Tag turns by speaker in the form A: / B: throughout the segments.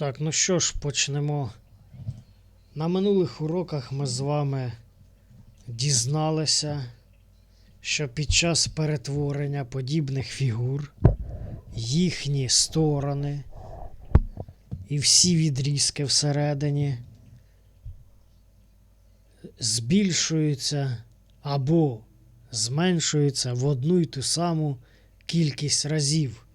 A: Так, ну що ж, почнемо. На минулих уроках ми з вами дізналися, що під час перетворення подібних фігур їхні сторони і всі відрізки всередині збільшуються або зменшуються в одну й ту саму кількість разів.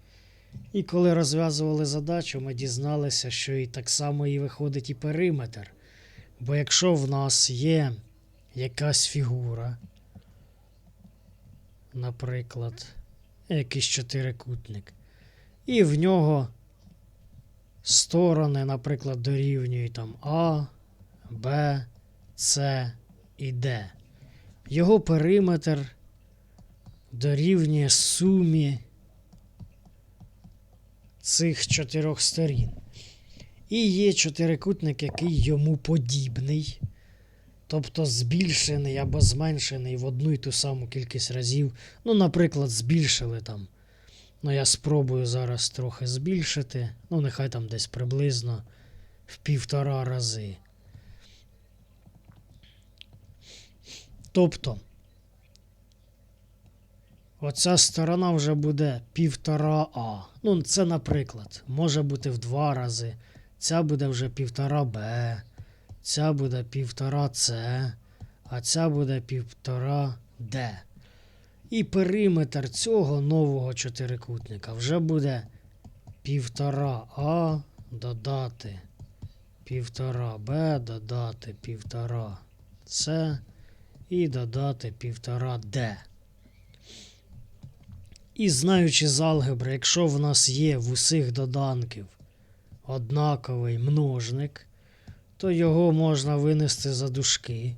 A: І коли розв'язували задачу, ми дізналися, що і так само і виходить і периметр. Бо якщо в нас є якась фігура, наприклад, якийсь чотирикутник, і в нього сторони, наприклад, дорівнюють там А, Б, С і Д. Його периметр дорівнює сумі цих чотирьох сторін. І є чотирикутник, який йому подібний, тобто збільшений або зменшений в одну й ту саму кількість разів. Ну, наприклад, збільшили там. Ну, я спробую зараз трохи збільшити. Ну, нехай там десь приблизно в півтора рази. Тобто, Оця сторона вже буде півтора А. Ну, це наприклад. Може бути в два рази. Ця буде вже півтора Б. Ця буде півтора С. А ця буде півтора Д. І периметр цього нового чотирикутника вже буде півтора А додати півтора Б, додати півтора С і додати півтора Д. І знаючи з алгебри, якщо в нас є в усіх доданків однаковий множник, то його можна винести за дужки.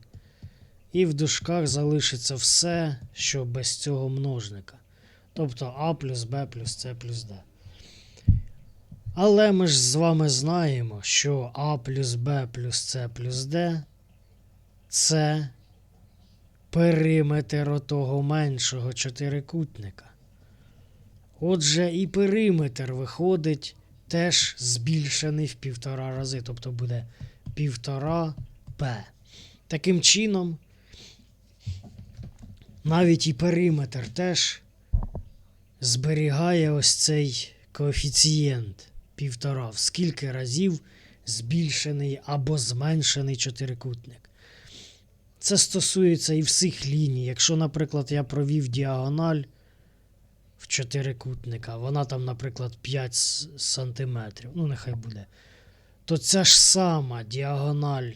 A: І в дужках залишиться все, що без цього множника. Тобто А плюс Б плюс С плюс Д. Але ми ж з вами знаємо, що А плюс Б плюс С плюс Д це периметр отого меншого чотирикутника. Отже, і периметр виходить теж збільшений в півтора рази, тобто буде півтора П. Таким чином, навіть і периметр теж зберігає ось цей коефіцієнт півтора, в скільки разів збільшений або зменшений чотирикутник. Це стосується і всіх ліній. Якщо, наприклад, я провів діагональ в чотирикутника, вона там, наприклад, 5 с- сантиметрів, ну нехай буде, то ця ж сама діагональ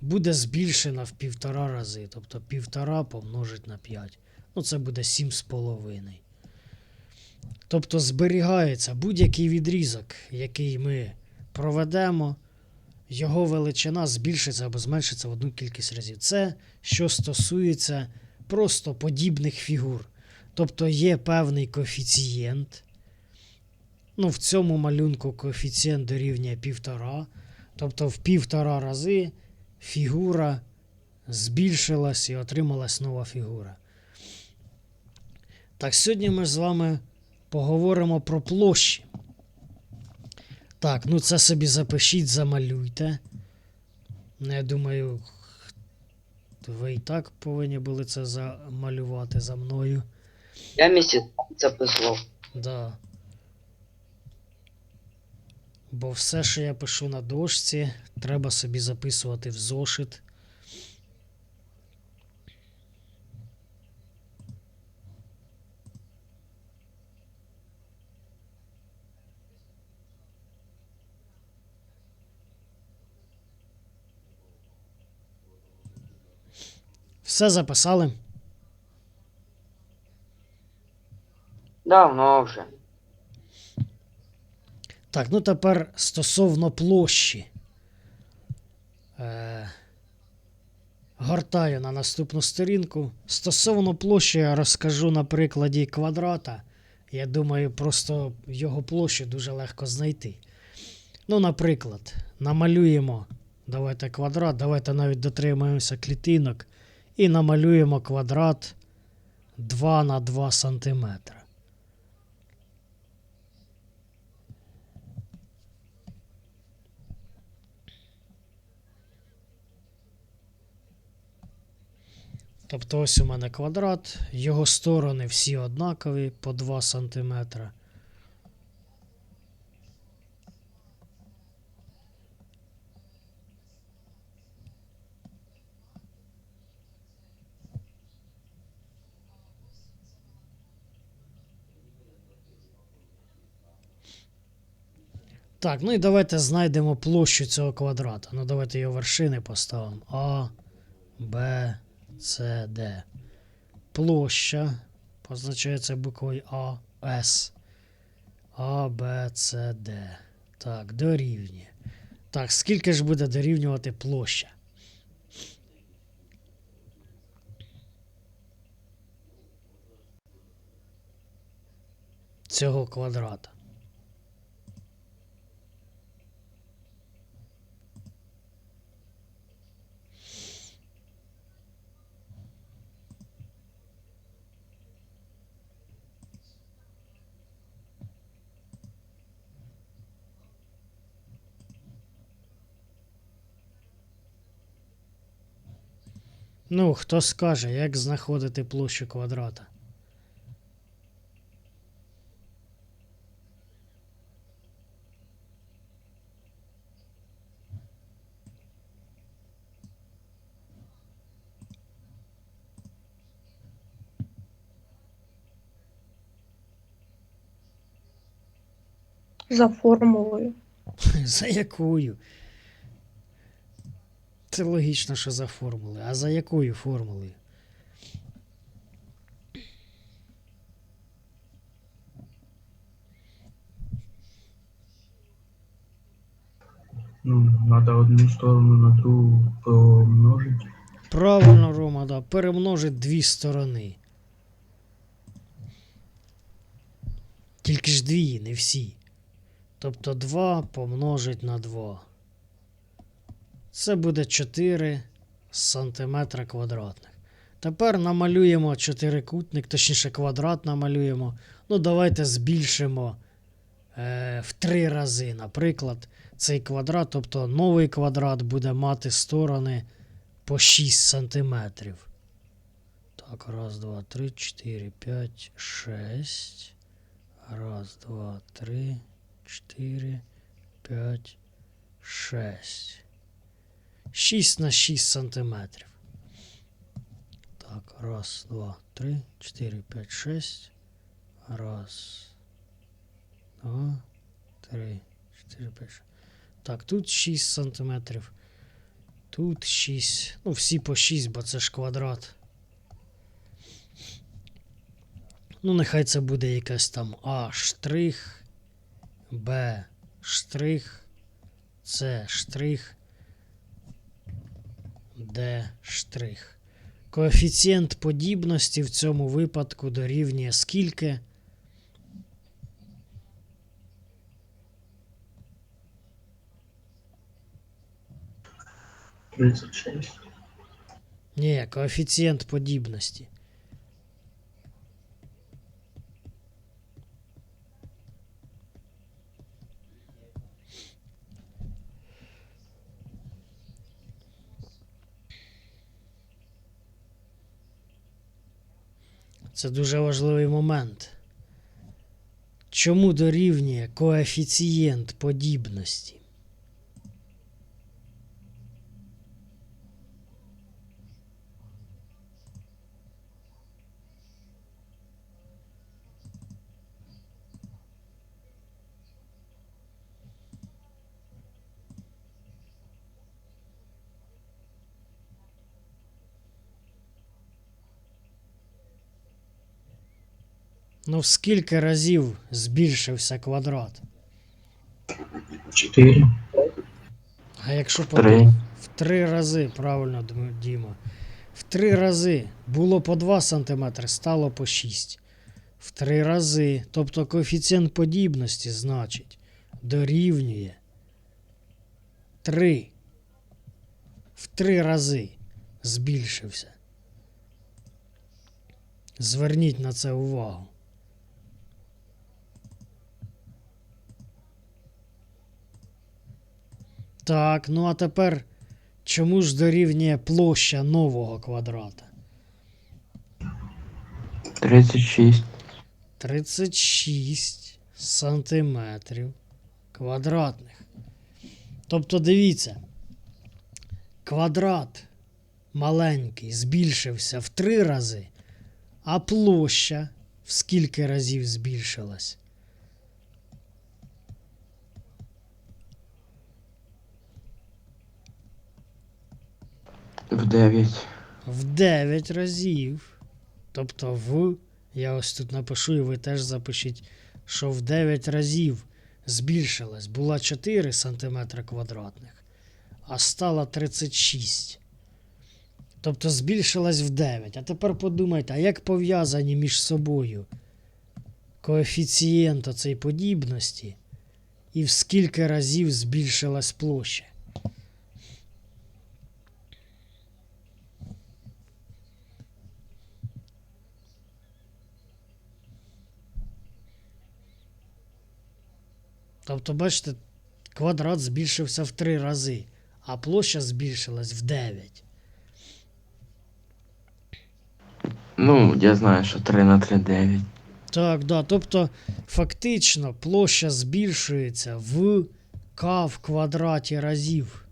A: буде збільшена в півтора рази. Тобто півтора помножить на 5. Ну, це буде 7,5. Тобто зберігається будь-який відрізок, який ми проведемо, його величина збільшиться або зменшиться в одну кількість разів. Це що стосується просто подібних фігур. Тобто є певний коефіцієнт. Ну, в цьому малюнку коефіцієнт дорівнює півтора. Тобто в півтора рази фігура збільшилась і отрималась нова фігура. Так, сьогодні ми з вами поговоримо про площі. Так, ну це собі запишіть, замалюйте. Ну, я думаю, ви і так повинні були це замалювати за мною.
B: Я місяць записував.
A: Да. Бо все, що я пишу на дошці, треба собі записувати в зошит. Все записали?
B: Давно вже.
A: Так, ну тепер стосовно площі. Е, гортаю на наступну сторінку. Стосовно площі я розкажу на прикладі квадрата. Я думаю, просто його площу дуже легко знайти. Ну, наприклад, намалюємо. Давайте квадрат, давайте навіть дотримаємося клітинок. І намалюємо квадрат 2 на 2 сантиметра. Тобто ось у мене квадрат, його сторони всі однакові по 2 см. Так, ну і давайте знайдемо площу цього квадрата. Ну давайте його вершини поставимо. А, Б, С, Д. Площа позначається буквою А, С. А, Б, С, Д. Так, дорівнює. Так, скільки ж буде дорівнювати площа? Цього квадрата. Ну, хто скаже, як знаходити площу квадрата?
C: За формулою.
A: За якою? Це логічно, що за формулою. А за якою формулою?
D: Ну, надо одну сторону на другу помножить.
A: Правильно, Рома, да. Перемножить дві сторони. Тільки ж дві, не всі. Тобто 2 помножить на 2. Це буде 4 сантиметра квадратних. Тепер намалюємо чотирикутник, точніше квадрат намалюємо. Ну, давайте збільшимо е, в три рази. Наприклад, цей квадрат, тобто новий квадрат буде мати сторони по 6 сантиметрів. Так, раз, два, три, чотири, п'ять, шесть. Раз, два, три, чотири, п'ять, шесть. 6 на 6 сантиметрів. Так, раз, два, три, чотири, п'ять, шесть. Раз. Два, три, чотири, п'ять. шесть. Так, тут 6 сантиметрів. Тут 6. Ну, всі по 6, бо це ж квадрат. Ну, нехай це буде якась там А штрих, Б штрих, С штрих, Д штрих. Коефіцієнт подібності в цьому випадку дорівнює скільки? Ні, коефіцієнт подібності. Це дуже важливий момент. Чому дорівнює коефіцієнт подібності? Ну, в скільки разів збільшився квадрат?
D: 4.
A: А якщо по
D: Три.
A: в три рази, правильно, Діма. В три рази було по 2 см, стало по 6. В три рази. Тобто коефіцієнт подібності, значить, дорівнює 3. В три рази збільшився. Зверніть на це увагу. Так, ну а тепер чому ж дорівнює площа нового квадрата?
D: 36.
A: 36 сантиметрів квадратних. Тобто, дивіться, квадрат маленький збільшився в три рази, а площа в скільки разів збільшилась?
D: В 9.
A: В 9 разів. Тобто в. Я ось тут напишу, і ви теж запишіть, що в 9 разів збільшилась. Була 4 см квадратних, а стала 36. Тобто збільшилась в 9. А тепер подумайте, а як пов'язані між собою коефіцієнт оцей подібності і в скільки разів збільшилась площа? Тобто, бачите, квадрат збільшився в 3 рази, а площа збільшилась в 9.
D: Ну, я знаю, що 3 на 3 9.
A: Так, да. Тобто, фактично, площа збільшується в k в квадраті разів.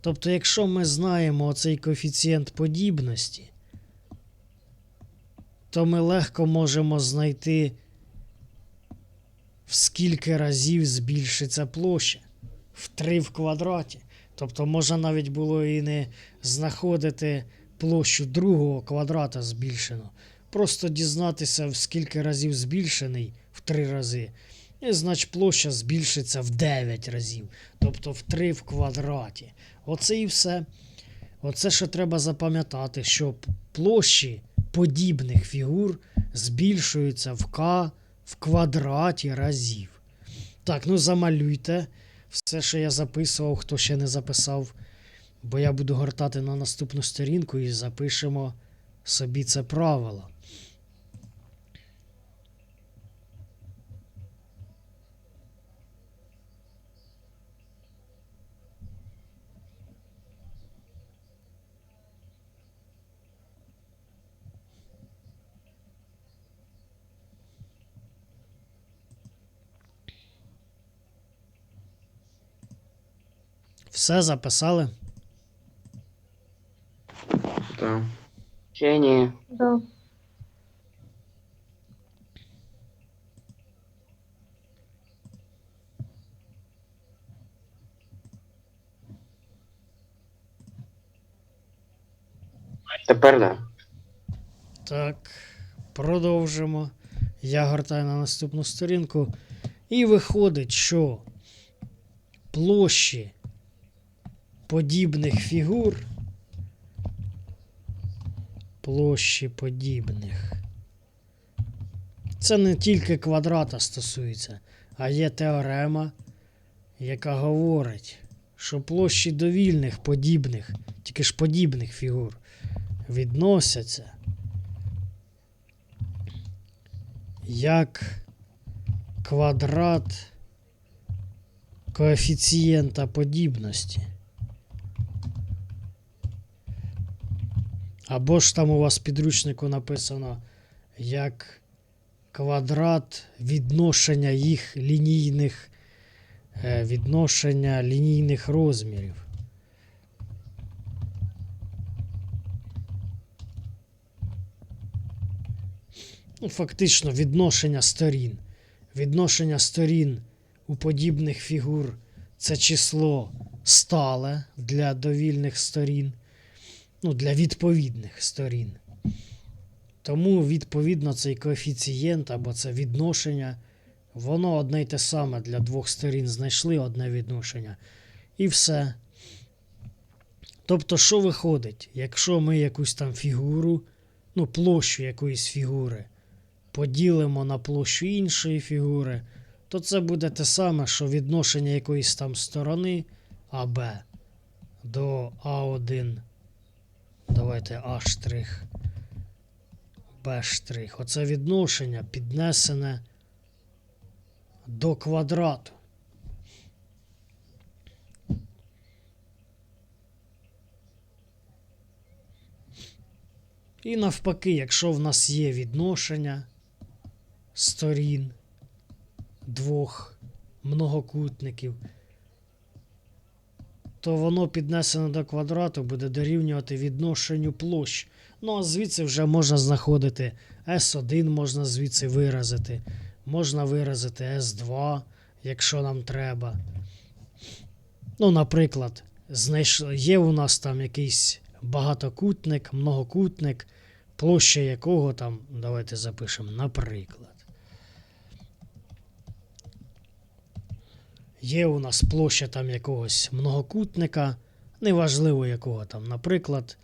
A: Тобто, якщо ми знаємо оцей коефіцієнт подібності, то ми легко можемо знайти, в скільки разів збільшиться площа. В 3 в квадраті. Тобто, можна навіть було і не знаходити площу другого квадрата збільшено. Просто дізнатися, в скільки разів збільшений в 3 рази. І значить площа збільшиться в 9 разів. Тобто в 3 в квадраті. Оце і все. Оце що треба запам'ятати, що площі подібних фігур збільшуються в К в квадраті разів. Так, ну замалюйте все, що я записував, хто ще не записав. Бо я буду гортати на наступну сторінку і запишемо собі це правило. Все записали?
D: Так.
B: Ще ні.
C: Да.
B: Тепер да.
A: Так, продовжимо. Я гортаю на наступну сторінку. І виходить, що площі подібних фігур. Площі подібних. Це не тільки квадрата стосується, а є теорема, яка говорить, що площі довільних подібних, тільки ж подібних фігур відносяться як квадрат коефіцієнта подібності. Або ж там у вас в підручнику написано як квадрат відношення їх лінійних е, відношення лінійних розмірів. ну, фактично відношення сторін. Відношення сторін у подібних фігур це число стале для довільних сторін, ну, для відповідних сторін. Тому, відповідно, цей коефіцієнт або це відношення, воно одне й те саме для двох сторін знайшли одне відношення. І все. Тобто, що виходить, якщо ми якусь там фігуру, ну, площу якоїсь фігури поділимо на площу іншої фігури, то це буде те саме, що відношення якоїсь там сторони АБ до А1. Давайте А. Б штрих. Оце відношення піднесене до квадрату. І навпаки, якщо в нас є відношення сторін двох многокутників, то воно піднесене до квадрату буде дорівнювати відношенню площ. Ну а звідси вже можна знаходити S1, можна звідси виразити. Можна виразити S2, якщо нам треба. Ну, наприклад, є у нас там якийсь багатокутник, многокутник, площа якого там, давайте запишемо, наприклад. Є у нас площа там якогось многокутника, неважливо якого там, наприклад,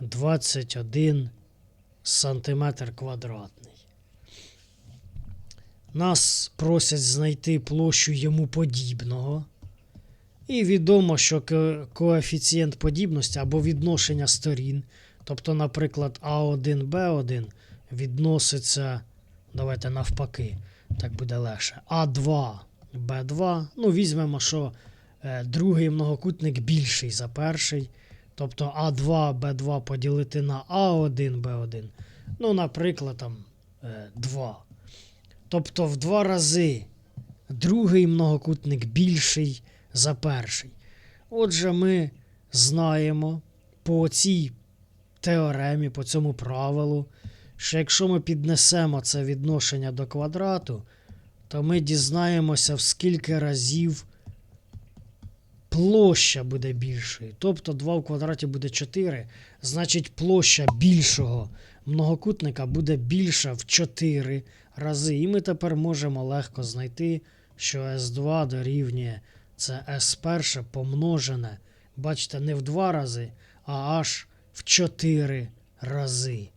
A: 21 сантиметр квадратний. Нас просять знайти площу йому подібного. І відомо, що коефіцієнт подібності або відношення сторін, тобто, наприклад, А1, Б1 відноситься, давайте навпаки, так буде легше. А2, Б2. Ну, візьмемо, що е, другий многокутник більший за перший. Тобто А2, Б2 поділити на А1, Б1. Ну, наприклад, там е, 2. Тобто в два рази другий многокутник більший за перший. Отже, ми знаємо по цій теоремі, по цьому правилу, що якщо ми піднесемо це відношення до квадрату, то ми дізнаємося, в скільки разів площа буде більшою. Тобто 2 в квадраті буде 4, значить площа більшого многокутника буде більша в 4 рази. І ми тепер можемо легко знайти, що S2 дорівнює це S1 помножене, бачите, не в 2 рази, а аж в 4 рази.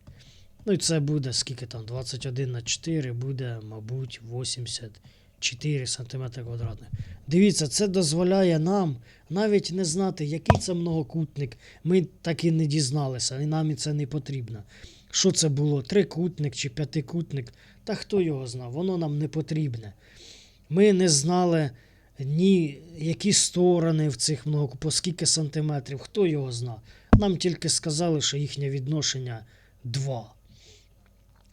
A: Ну і це буде скільки там? 21 на 4 буде, мабуть, 84 см квадратних. Дивіться, це дозволяє нам навіть не знати, який це многокутник. Ми так і не дізналися, і нам це не потрібно. Що це було? Трикутник чи п'ятикутник? Та хто його знав? Воно нам не потрібне. Ми не знали ні які сторони в цих многокутниках, по скільки сантиметрів, хто його знав. Нам тільки сказали, що їхнє відношення 2.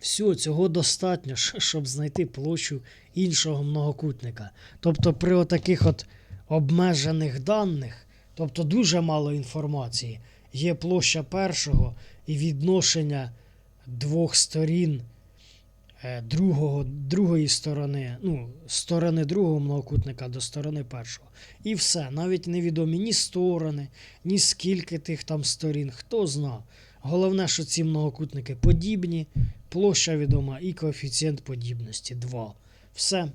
A: Все, цього достатньо, щоб знайти площу іншого многокутника. Тобто при отаких от обмежених даних, тобто дуже мало інформації, є площа першого і відношення двох сторін е, другого, другої сторони, ну, сторони другого многокутника до сторони першого. І все. Навіть невідомі ні сторони, ні скільки тих там сторін, хто зна. Головне, що ці многокутники подібні, площа відома і коефіцієнт подібності 2. Все.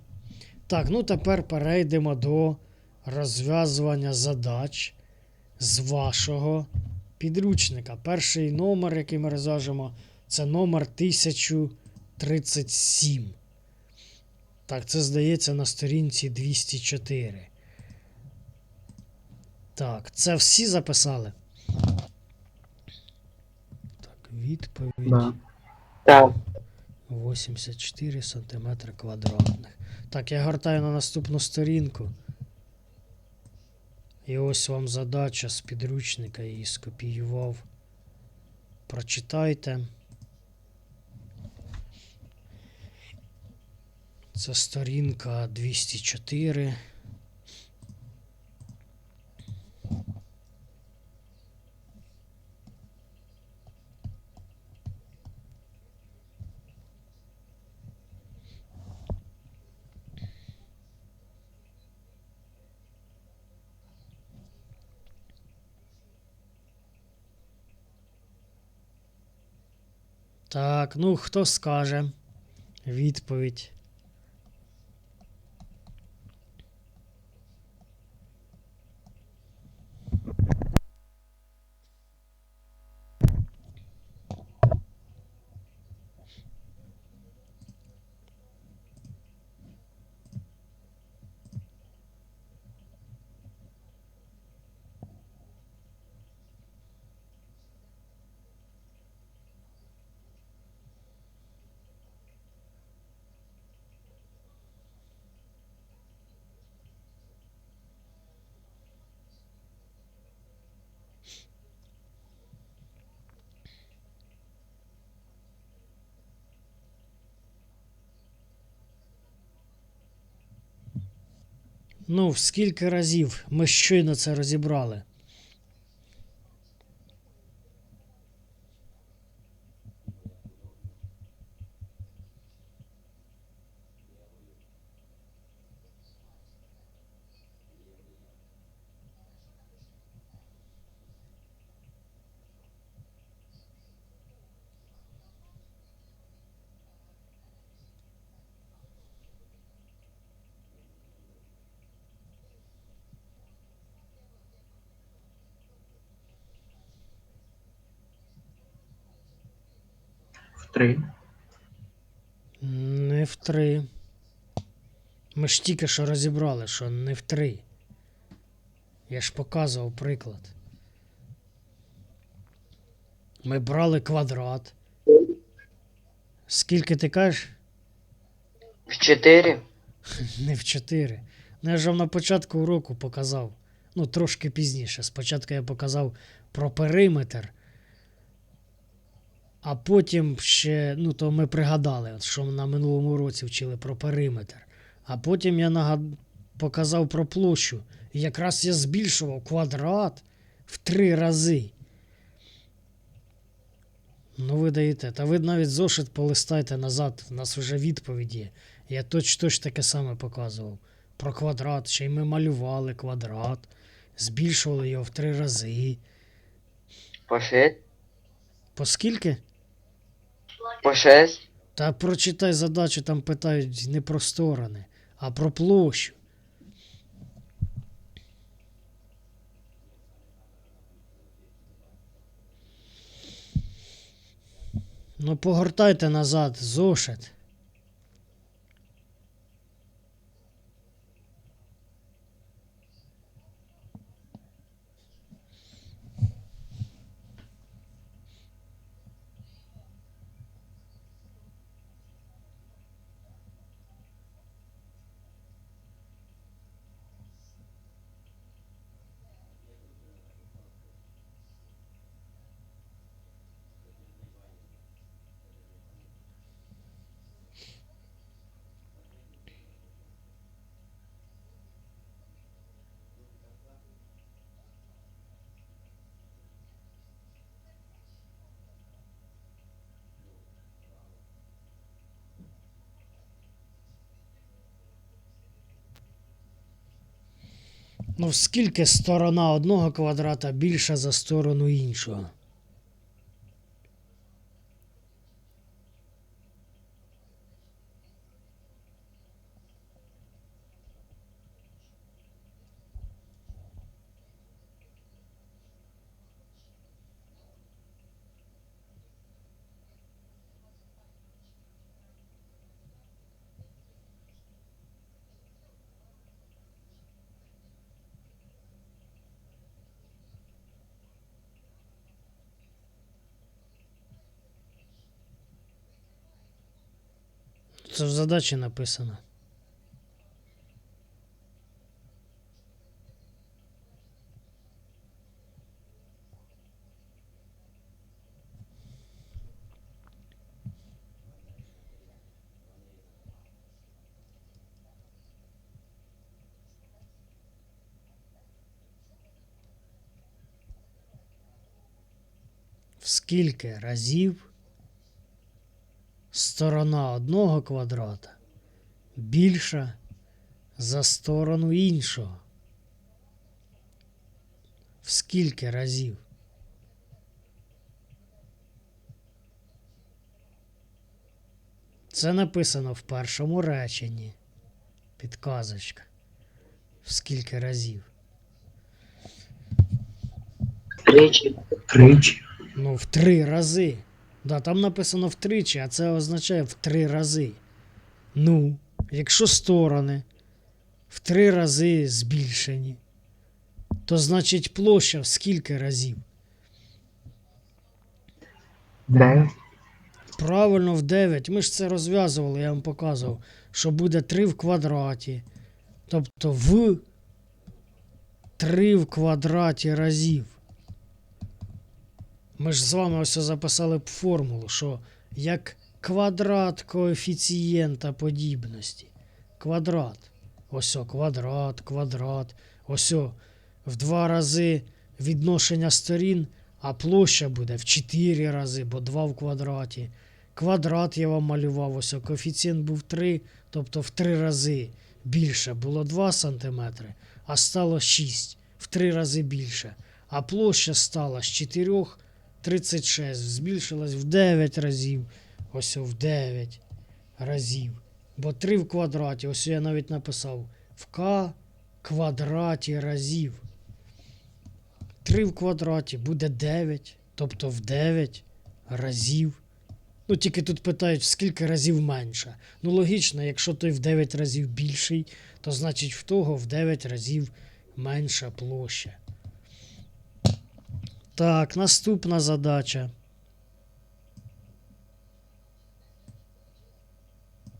A: Так, ну тепер перейдемо до розв'язування задач з вашого підручника. Перший номер, який ми розв'яжемо, це номер 1037. Так, це здається на сторінці 204. Так, це всі записали. Відповідь.
D: Да.
B: Так.
A: 84 см квадратних. Так, я гортаю на наступну сторінку. І ось вам задача з підручника я її скопіював. Прочитайте. Це сторінка 204. Так, ну хто скаже відповідь. Ну, скільки разів ми щойно це розібрали.
D: Три.
A: Не в три. Ми ж тільки що розібрали, що не в три. Я ж показував приклад. Ми брали квадрат. Скільки ти кажеш?
B: В 4.
A: Не в 4. Ну, я ж вам на початку уроку показав. Ну, трошки пізніше. Спочатку я показав про периметр. А потім ще, ну, то ми пригадали, що на минулому році вчили про периметр. А потім я нагад... показав про площу. І якраз я збільшував квадрат в три рази. Ну, ви даєте. Та ви навіть зошит полистайте назад, в нас вже відповідь є. Я точ точ таке саме показував. Про квадрат. Ще й ми малювали квадрат, збільшували його в три рази.
B: По 6.
A: По скільки?
B: По 6.
A: Та прочитай задачу, там питають не про сторони, а про площу. Ну, погортайте назад, зошит. Ну, скільки сторона одного квадрата більша за сторону іншого? Це в задачі написано. В скільки разів сторона одного квадрата більша за сторону іншого. В скільки разів? Це написано в першому реченні. Підказочка. В скільки разів?
B: Тричі.
D: Тричі.
A: Ну, в три рази. Да, там написано втричі, а це означає в три рази. Ну, якщо сторони в три рази збільшені, то значить площа в скільки разів?
D: Дев'ять.
A: Правильно, в 9. Ми ж це розв'язували, я вам показував, що буде 3 в квадраті. Тобто в 3 в квадраті разів. Ми ж з вами ось записали б формулу, що як квадрат коефіцієнта подібності. Квадрат. ось о, квадрат, квадрат, ось о, в два рази відношення сторін, а площа буде в 4 рази, бо 2 в квадраті. Квадрат я вам малював, ось о, коефіцієнт був 3, тобто в 3 рази більше було 2 см, а стало 6, в 3 рази більше. А площа стала з 4 36, збільшилась в 9 разів, ось в 9 разів. Бо 3 в квадраті, ось я навіть написав в К квадраті разів. 3 в квадраті буде 9, тобто в 9 разів. Ну, тільки тут питають, скільки разів менше. Ну, логічно, якщо той в 9 разів більший, то значить в того в 9 разів менша площа. Так, наступна задача.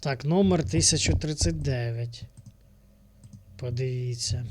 A: Так, номер 1039. Подивіться.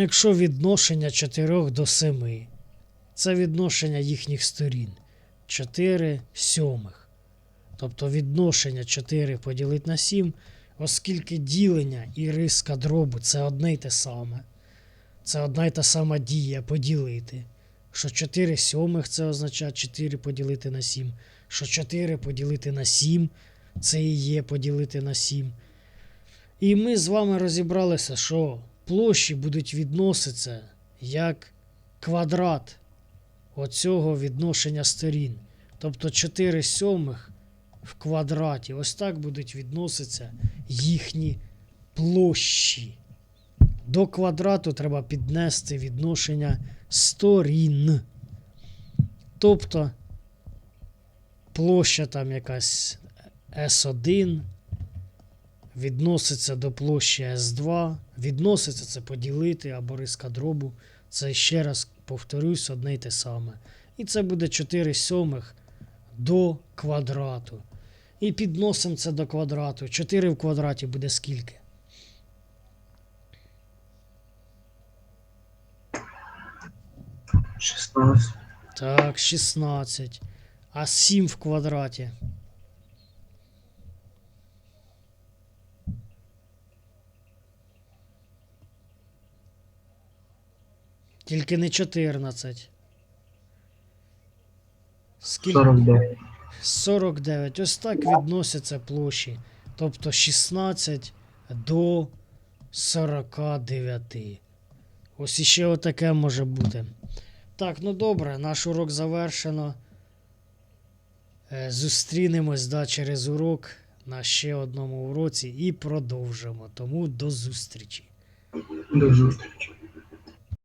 A: Якщо відношення 4 до 7, це відношення їхніх сторін. 4 сьомих. Тобто відношення 4 поділити на 7, оскільки ділення і риска дробу це одне й те саме. Це одна й та сама дія поділити. Що 4 сьомих це означає 4 поділити на 7. Що 4 поділити на 7 це і є поділити на 7. І ми з вами розібралися, що площі будуть відноситися як квадрат оцього відношення сторін. Тобто 4 сьомих в квадраті. Ось так будуть відноситися їхні площі. До квадрату треба піднести відношення сторін. Тобто площа там якась S1 відноситься до площі S2. Відноситься це поділити або риска дробу. Це ще раз повторюсь, одне й те саме. І це буде 4 сьомих до квадрату. І підносимо це до квадрату. 4 в квадраті буде скільки?
D: Шістнадцять.
A: Так, 16. А 7 в квадраті. Тільки не 14. Скільки?
D: Сорок дев'ять.
A: 49. Ось так відносяться площі. Тобто 16 до 49. Ось іще отаке може бути. Так, ну добре, наш урок завершено. Е, Зустрінемось да, через урок на ще одному уроці і продовжимо. Тому до зустрічі.
D: До зустрічі.